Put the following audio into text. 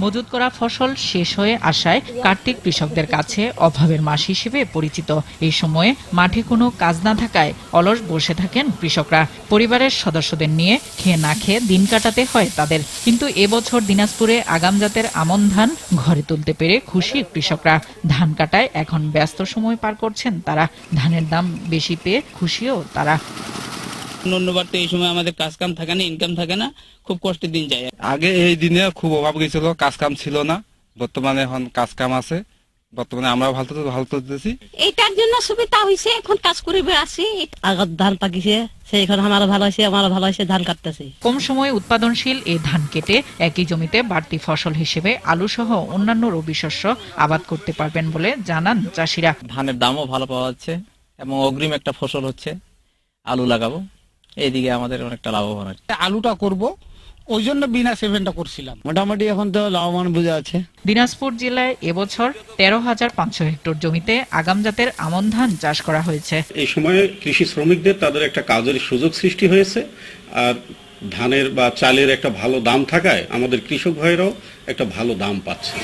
মজুত করা ফসল শেষ হয়ে আসায় কার্তিক কৃষকদের কাছে অভাবের মাস হিসেবে পরিচিত। এই সময়ে মাঠে কোনো কাজ না থাকায় অলস বসে থাকেন কৃষকরা। পরিবারের সদস্যদের নিয়ে খেয়ে না খেয়ে দিন কাটাতে হয় তাদের। কিন্তু এবছর দিনাজপুরে আগাম জাতের আমন ধান ঘরে তুলতে পেরে খুশি কৃষকরা। ধান কাটায় এখন ব্যস্ত সময় পার করছেন তারা। ধানের দাম বেশি পেয়ে খুশিও তারা। অন্যবার তো এই সময় আমাদের কাজ কাম থাকে না ইনকাম থাকে না খুব কষ্টের দিন যায়। আগে এই দিনে খুব অভাব গেছিল কাজ কাম ছিল না বর্তমানে এখন কাজ কাম আছে বর্তমানে আমরা ভালো ভালো চলতেছি জন্য সুবিধা হয়েছে এখন কাজ করে বেড়াচ্ছি আগত ধান পাকিছে সেইখন আমারও ভালো হয়েছে ভালো হয়েছে ধান কাটতেছি। কম সময়ে উৎপাদনশীল এই ধান কেটে একই জমিতে বাড়তি ফসল হিসেবে আলু সহ অন্যান্য রবি শস্য আবাদ করতে পারবেন বলে জানান চাষিরা। ধানের দামও ভালো পাওয়া যাচ্ছে এবং অগ্রিম একটা ফসল হচ্ছে আলু লাগাবো। এইদিকে আমাদের অনেকটা লাভবান হচ্ছে আলুটা করব ওই জন্য বিনা সেভেনটা করছিলাম। মোটামুটি এখন তো লাভবান বোঝা আছে। দিনাজপুর জেলায় এবছর তেরো হাজার পাঁচশো হেক্টর জমিতে আগাম জাতের আমন ধান চাষ করা হয়েছে। এই সময়ে কৃষি শ্রমিকদের তাদের একটা কাজের সুযোগ সৃষ্টি হয়েছে আর ধানের বা চালের একটা ভালো দাম থাকায় আমাদের কৃষক ভাইরাও একটা ভালো দাম পাচ্ছে।